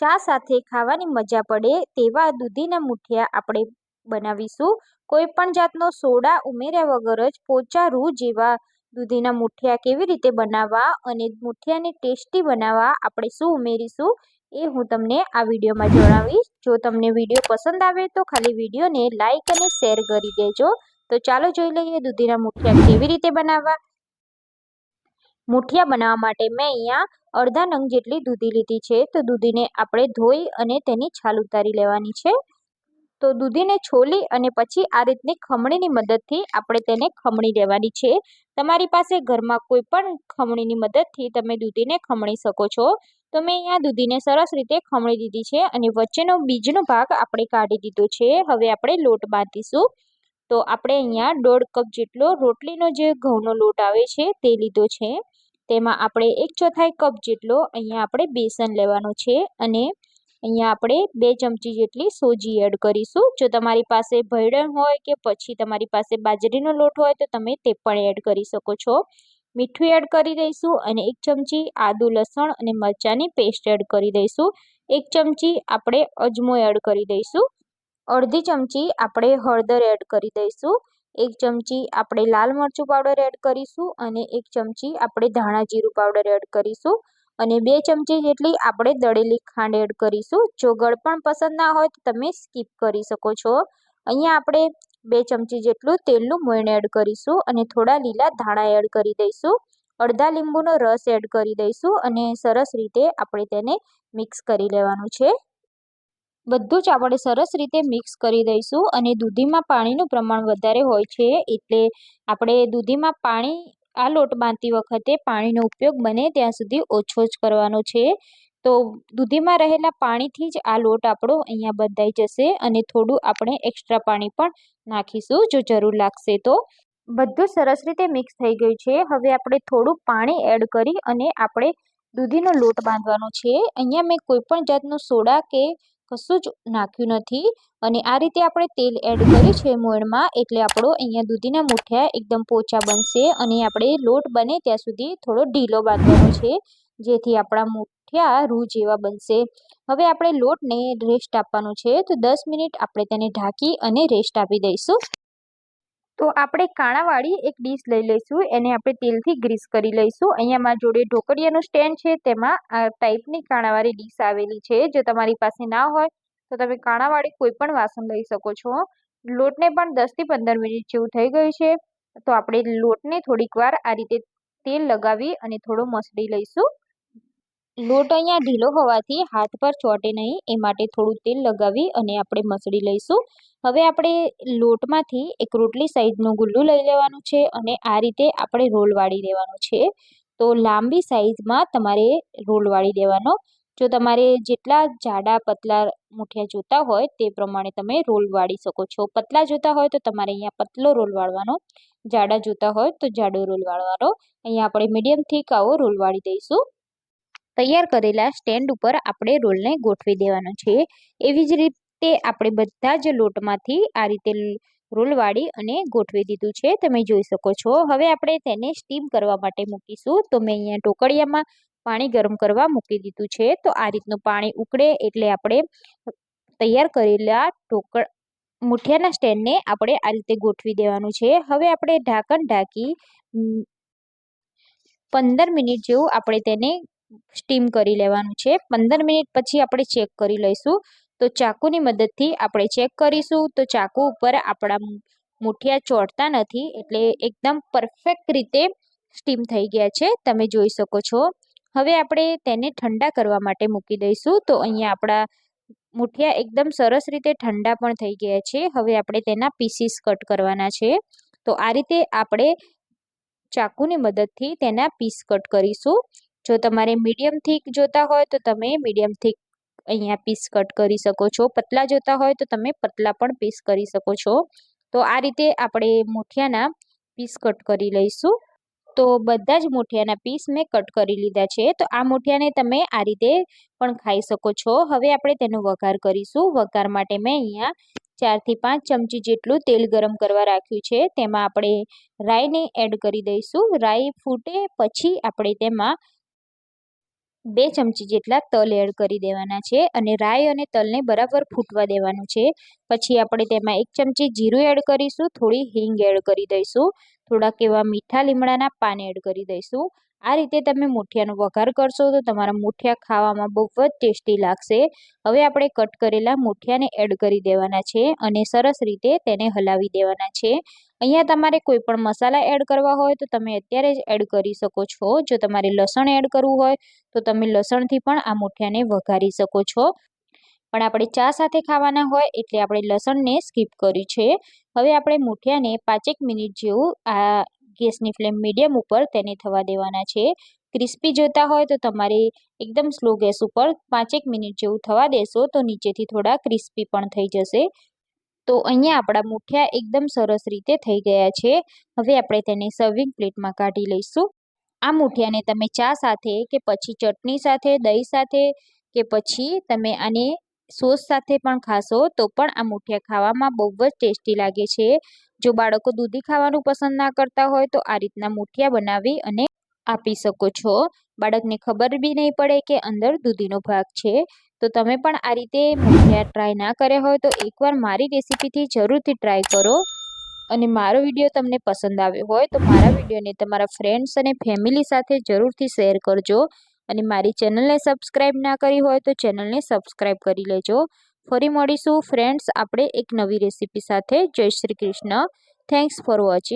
ચા સાથે ખાવાની મજા પડે તેવા દૂધીના મુઠિયા આપણે બનાવીશું. કોઈ પણ જાતનો સોડા ઉમેર્યા વગર જ પોચા રૂ જેવા દૂધીના મુઠિયા કેવી રીતે બનાવવા અને મુઠિયાને ટેસ્ટી બનાવવા આપણે શું ઉમેરીશું એ હું તમને આ વિડીયોમાં જણાવીશ. જો તમને વીડિયો પસંદ આવે તો ખાલી વિડીયોને લાઇક અને શેર કરી દેજો. તો ચાલો જોઈ લઈએ દૂધીના મુઠિયા કેવી રીતે બનાવવા. મુઠિયા બનાવવા માટે મેં અહીંયા અડધા નંગ જેટલી દૂધી લીધી છે. તો દૂધીને આપણે ધોઈ અને તેની છાલ ઉતારી લેવાની છે. તો દૂધીને છોલી અને પછી આ રીતની ખમણીની મદદથી આપણે તેને ખમણી લેવાની છે. તમારી પાસે ઘરમાં કોઈ પણ ખમણીની મદદથી તમે દૂધીને ખમણી શકો છો. તો મેં અહીંયા દૂધીને સરસ રીતે ખમણી દીધી છે અને વચ્ચેનો બીજનો ભાગ આપણે કાઢી દીધો છે. હવે આપણે લોટ બાંધીશું. તો આપણે અહીંયા દોઢ કપ જેટલો રોટલીનો જે ઘઉંનો લોટ આવે છે તે લીધો છે. તેમાં આપણે એક ચોથાઈ કપ જેટલો અહીંયા આપણે બેસન લેવાનું છે અને અહીંયા આપણે બે ચમચી જેટલી સોજી એડ કરીશું. જો તમારી પાસે ભૈડણ હોય કે પછી તમારી પાસે બાજરીનો લોટ હોય તો તમે તે પણ એડ કરી શકો છો. મીઠું એડ કરી દઈશું અને એક ચમચી આદુ લસણ અને મરચાંની પેસ્ટ એડ કરી દઈશું. એક ચમચી આપણે અજમો એડ કરી દઈશું. અડધી ચમચી આપણે હળદર એડ કરી દઈશું. એક ચમચી આપણે લાલ મરચું પાવડર એડ કરીશું અને એક ચમચી આપણે ધાણા જીરું પાવડર એડ કરીશું અને બે ચમચી જેટલી આપણે દળેલી ખાંડ એડ કરીશું. જો ગળપણ પસંદ ના હોય તો તમે સ્કીપ કરી શકો છો. અહીંયા આપણે બે ચમચી જેટલું તેલનું મોણ એડ કરીશું અને થોડા લીલા ધાણા એડ કરી દઈશું. અડધા લીંબુનો રસ એડ કરી દઈશું અને સરસ રીતે આપણે તેને મિક્સ કરી લેવાનું છે. બધું જ આપણે સરસ રીતે મિક્સ કરી દઈશું અને દૂધીમાં પાણીનું પ્રમાણ વધારે હોય છે એટલે આપણે દૂધીમાં પાણી આ લોટ બાંધતી વખતે પાણીનો ઉપયોગ બને ત્યાં સુધી ઓછો જ કરવાનો છે. તો દૂધીમાં રહેલા પાણીથી જ આ લોટ આપણો અહીંયા બંધાઈ જશે અને થોડું આપણે એક્સ્ટ્રા પાણી પણ નાખીશું જો જરૂર લાગશે તો. બધું સરસ રીતે મિક્સ થઈ ગયું છે. હવે આપણે થોડું પાણી એડ કરી અને આપણે દૂધીનો લોટ બાંધવાનો છે. અહીંયા મેં કોઈ પણ જાતનું સોડા કે કશું જ નાખ્યું નથી અને આ રીતે આપણે તેલ એડ કર્યું છે મોણમાં એટલે આપણો અહીંયા દૂધીના મૂઠિયા એકદમ પોચા બનશે અને આપણે લોટ બને ત્યાં સુધી થોડો ઢીલો બાંધવાનો છે, જેથી આપણા મુઠિયા રૂ જેવા બનશે. હવે આપણે લોટને રેસ્ટ આપવાનો છે, તો દસ મિનિટ આપણે તેને ઢાંકી અને રેસ્ટ આપી દઈશું. તો આપણે કાણાવાળી એક ડીશ લઈ લઈશું. એને આપણે તેલથી ગ્રીસ કરી લઈશું. અહીંયા મારા જોડે ઢોકળિયાનું સ્ટેન્ડ છે. તેમાં આ ટાઈપની કાણાવાળી ડીશ આવેલી છે. જો તમારી પાસે ના હોય, તો તમે કાણાવાળી કોઈ પણ વાસણ લઈ શકો છો. લોટને પણ દસથી પંદર મિનિટ જેવું થઈ ગયું છે. તો આપણે લોટને થોડીક વાર આ રીતે તેલ લગાવી અને થોડો મસળી લઈશું. લોટ અહીંયા ઢીલો હોવાથી હાથ પર ચોટે નહીં, એ માટે થોડું તેલ લગાવી અને આપણે મસળી લઈશું. હવે આપણે લોટમાંથી એક રોટલી સાઈઝનું ગુલ્લું લઈ લેવાનું છે અને આ રીતે આપણે રોલ વાળી દેવાનું છે. તો લાંબી સાઈઝમાં તમારે રોલ વાળી દેવાનો. જો તમારે જેટલા જાડા પતલા મુઠિયા જોતા હોય તે પ્રમાણે તમે રોલ વાળી શકો છો. પતલા જોતા હોય તો તમારે અહીંયા પતલો રોલ વાળવાનો. જાડા જોતા હોય તો જાડો રોલ વાળવાનો. અહીંયા આપણે મીડિયમ થીક આવો રોલ વાળી દઈશું. તૈયાર કરેલા સ્ટેન્ડ ઉપર આપણે રોલને ગોઠવી દેવાનો છે. એવી જ રીતે આપણે બધા જ લોટમાંથી આ રીતે રોલ વાળી અને ગોઠવી દીધું છે. તમે જોઈ શકો છો. હવે આપણે તેને સ્ટીમ કરવા માટે મૂકીશું. તો મેં અહીંયા ટોકળિયામાં પાણી ગરમ કરવા મૂકી દીધું છે. તો આ રીતનું પાણી ઉકળે એટલે આપણે તૈયાર કરેલા ઢોકળ મુઠિયાના સ્ટેન્ડને આપણે આ રીતે ગોઠવી દેવાનું છે. હવે આપણે ઢાંકણ ઢાંકી પંદર મિનિટ જેવું આપણે તેને સ્ટીમ કરી લેવાનું છે. પંદર મિનિટ પછી આપણે ચેક કરી લઈશું. તો ચાકુની મદદથી આપણે ચેક કરીશું. તો ચાકુ ઉપર આપણા મુઠિયા ચોટતા નથી એટલે એકદમ પરફેક્ટ રીતે સ્ટીમ થઈ ગયા છે. તમે જોઈ શકો છો. હવે આપણે તેને ઠંડા કરવા માટે મૂકી દઈશું. તો અહીંયા આપણા મુઠિયા એકદમ સરસ રીતે ઠંડા પણ થઈ ગયા છે. હવે આપણે તેના પીસીસ કટ કરવાના છે. તો આ રીતે આપણે ચાકુની મદદથી તેના પીસ કટ કરીશું. જો તમારે મીડિયમ થીક જોતા હોય તો તમે મીડિયમ થીક અહીંયા પીસ કટ કરી શકો છો. પતલા જોતા હોય તો તમે પતલા પણ પીસ કરી શકો છો. તો આ રીતે આપણે મૂઠિયાના પીસ કટ કરી લઈશું. તો બધા જ મૂઠિયાના પીસ મેં કટ કરી લીધા છે. તો આ મૂઠિયાને તમે આ રીતે પણ ખાઈ શકો છો. હવે આપણે તેનો વઘાર કરીશું. વઘાર માટે મેં અહીંયા ચારથી પાંચ ચમચી જેટલું તેલ ગરમ કરવા રાખ્યું છે. તેમાં આપણે રાઈને એડ કરી દઈશું. રાઈ ફૂટે પછી આપણે તેમાં બે ચમચી જેટલા તલ એડ કરી દેવાના છે અને રાઈ અને તલને બરાબર ફૂટવા દેવાનું છે. પછી આપણે તેમાં એક ચમચી જીરું એડ કરીશું, થોડી હિંગ એડ કરી દઈશું, થોડાક એવા મીઠા લીમડાના પાન એડ કરી દઈશું. આ રીતે તમે મુઠિયાનો વઘાર કરશો તો તમારા મુઠિયા ખાવામાં બહુ જ ટેસ્ટી લાગશે. હવે આપણે કટ કરેલા મુઠિયાને એડ કરી દેવાના છે અને સરસ રીતે તેને હલાવી દેવાના છે. અહીંયા તમારે કોઈ પણ મસાલા એડ કરવા હોય તો તમે અત્યારે જ એડ કરી શકો છો. જો તમારે લસણ એડ કરવું હોય તો તમે લસણથી પણ આ મુઠિયાને વઘારી શકો છો. પણ આપણે ચા સાથે ખાવાના હોય એટલે આપણે લસણને સ્કીપ કર્યું છે. હવે આપણે મુઠિયાને પાંચેક મિનિટ જેવું આ ગેસની ફ્લેમ મીડિયમ ઉપર તેને થવા દેવાના છે. ક્રિસ્પી જોતા હોય તો તમારે એકદમ સ્લો ગેસ ઉપર પાંચેક મિનિટ જેવું થવા દેશો તો નીચેથી થોડા ક્રિસ્પી પણ થઈ જશે. તો અહીંયા આપણા મુઠિયા એકદમ સરસ રીતે થઈ ગયા છે. હવે આપણે તેને સર્વિંગ પ્લેટમાં કાઢી લઈશું. આ મુઠિયાને તમે ચા સાથે કે પછી ચટણી સાથે, દહીં સાથે કે પછી તમે આને સોસ સાથે પણ ખાશો તો પણ આ મુઠિયા ખાવામાં બહુ જ ટેસ્ટી લાગે છે. જો બાળકો દૂધી ખાવાનું પસંદ ના કરતા હોય તો આ રીતના મુઠિયા બનાવી અને આપી શકો છો. બાળકને ખબર બી નહીં પડે કે અંદર દૂધીનો ભાગ છે. તો તમે પણ આ રીતે મુઠિયા ટ્રાય ના કર્યા હોય તો એકવાર મારી રેસીપીથી જરૂરથી ટ્રાય કરો. અને મારો વીડિયો તમને પસંદ આવ્યો હોય તો મારા વિડીયોને તમારા ફ્રેન્ડ્સ અને ફેમિલી સાથે જરૂરથી શેર કરજો. અને મારી ચેનલને સબસ્ક્રાઈબ ના કરી હોય તો ચેનલને સબસ્ક્રાઈબ કરી લેજો. ફરી મળીશું ફ્રેન્ડ્સ આપણે એક નવી રેસીપી સાથે. જય Shri Krishna. Thanks for watching